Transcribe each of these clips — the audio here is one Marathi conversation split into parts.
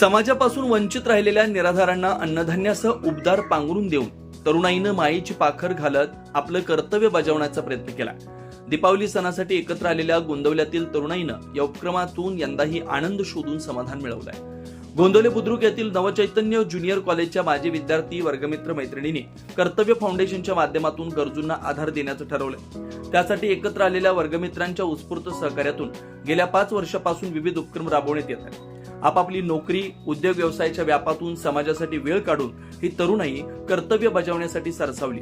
समाजापासून वंचित राहिलेल्या निराधारांना अन्नधान्यासह उबदार पांघरून देऊन तरुणाईनं मायेची पाखर घालत आपलं कर्तव्य बजावण्याचा प्रयत्न केला. दीपावली सणासाठी एकत्र आलेल्या गोंदवल्यातील तरुणाईनं या उपक्रमातून यंदाही आनंद शोधून समाधान मिळवलंय. गोंदवले बुद्रुक येथील नवचैतन्य ज्युनियर कॉलेजच्या माजी विद्यार्थी वर्गमित्र मैत्रिणींनी कर्तव्य फाउंडेशनच्या माध्यमातून गरजूंना आधार देण्याचं ठरवलंय. त्यासाठी एकत्र आलेल्या वर्गमित्रांच्या उत्स्फूर्त सहकार्यातून गेल्या पाच वर्षापासून विविध उपक्रम राबवण्यात येत आहेत. आपापली नोकरी उद्योग व्यवसायाच्या व्यापातून समाजासाठी वेळ काढून ही तरुणाई कर्तव्य बजावण्यासाठी सरसावली.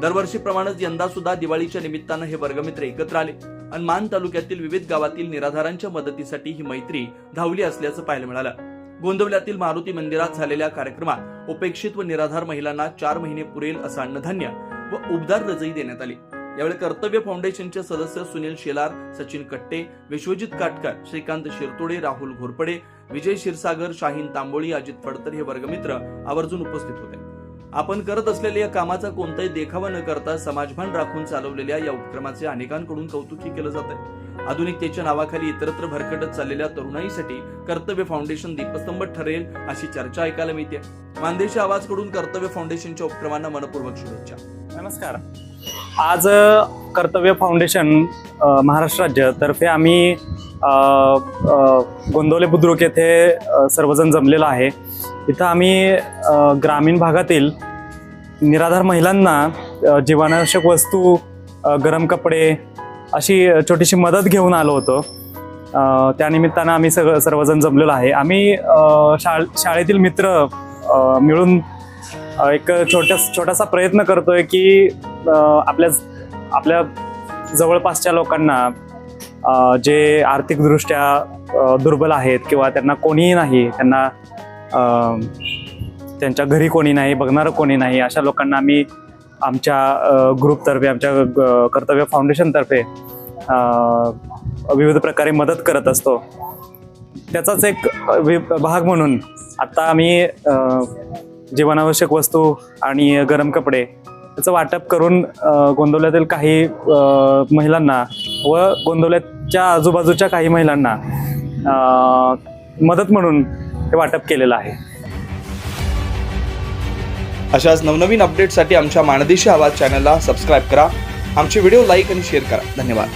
दरवर्षीप्रमाणेच यंदा सुद्धा दिवाळीच्या निमित्तानं हे वर्गमित्र एकत्र आले आणि मान तालुक्यातील विविध गावातील निराधारांच्या मदतीसाठी ही मैत्री धावली असल्याचं पाहायला मिळालं. गोंदवल्यातील मारुती मंदिरात झालेल्या कार्यक्रमात उपेक्षित व निराधार महिलांना चार महिने पुरेल असं अन्नधान्य व उबदार रजई देण्यात आली. यावेळी कर्तव्य फाउंडेशनचे सदस्य सुनील शेलार सचिन कट्टे विश्वजित काटकर श्रीकांत शिरतोडे राहुल घोरपडे विजय क्षीरसागर शाहीन तांबोळी अजित फडतर हे वर्गमित्र आवर्जून उपस्थित होते. आपण करत असलेल्या या कामाचा कोणताही देखावा न करता समाजभान राखून चालवलेल्या या उपक्रमाचे अनेकांकडून कौतुकही केलं जात आहे आधुनिकतेच्या नावाखाली इतरत्र भरकटत चाललेल्या तरुणाईसाठी कर्तव्य फाउंडेशन दीपस्तंभ ठरेल अशी चर्चा ऐकायला मिळते. मानदेशी आवाजकडून कर्तव्य फाउंडेशनच्या उपक्रमांना मनपूर्वक शुभेच्छा. नमस्कार. आज कर्तव्य फाउंडेशन महाराष्ट्र राज्य तर्फे आम्ही गोंदवले बुद्रुक येथे सर्वजण जमलेलो आहे. इथं आम्ही ग्रामीण भागातील निराधार महिलांना जीवनावश्यक वस्तू गरम कपडे अशी छोटीशी मदत घेऊन आलो होतो. त्यानिमित्तानं आम्ही सगळं सर्वजण जमलेलो आहे. आम्ही शाळ शाळेतील मित्र मिळून एक छोट्या छोटासा प्रयत्न करतोय की आपल्या आपल्या जवळपासच्या लोकांना जे आर्थिकदृष्ट्या दुर्बल आहेत किंवा त्यांना कोणीही नाही त्यांना त्यांच्या घरी कोणी नाही बघणारं कोणी नाही अशा लोकांना आम्ही आमच्या ग्रुपतर्फे आमच्या ग- कर्तव्य फाउंडेशनतर्फे विविध प्रकारे मदत करत असतो. त्याचाच एक वि- भाग म्हणून आत्ता आम्ही जीवनावश्यक वस्तू आणि गरम कपडे त्याचं वाटप करून गोंदवल्यातील काही महिलांना व गोंदवल्याच्या आजूबाजूच्या काही महिलांना मदत म्हणून हे वाटप केलेलं आहे. अशाच नवनवीन अपडेटसाठी आमच्या माणदेशी आवाज चॅनलला सबस्क्राईब करा. आमचे व्हिडिओ लाईक आणि शेअर करा. धन्यवाद.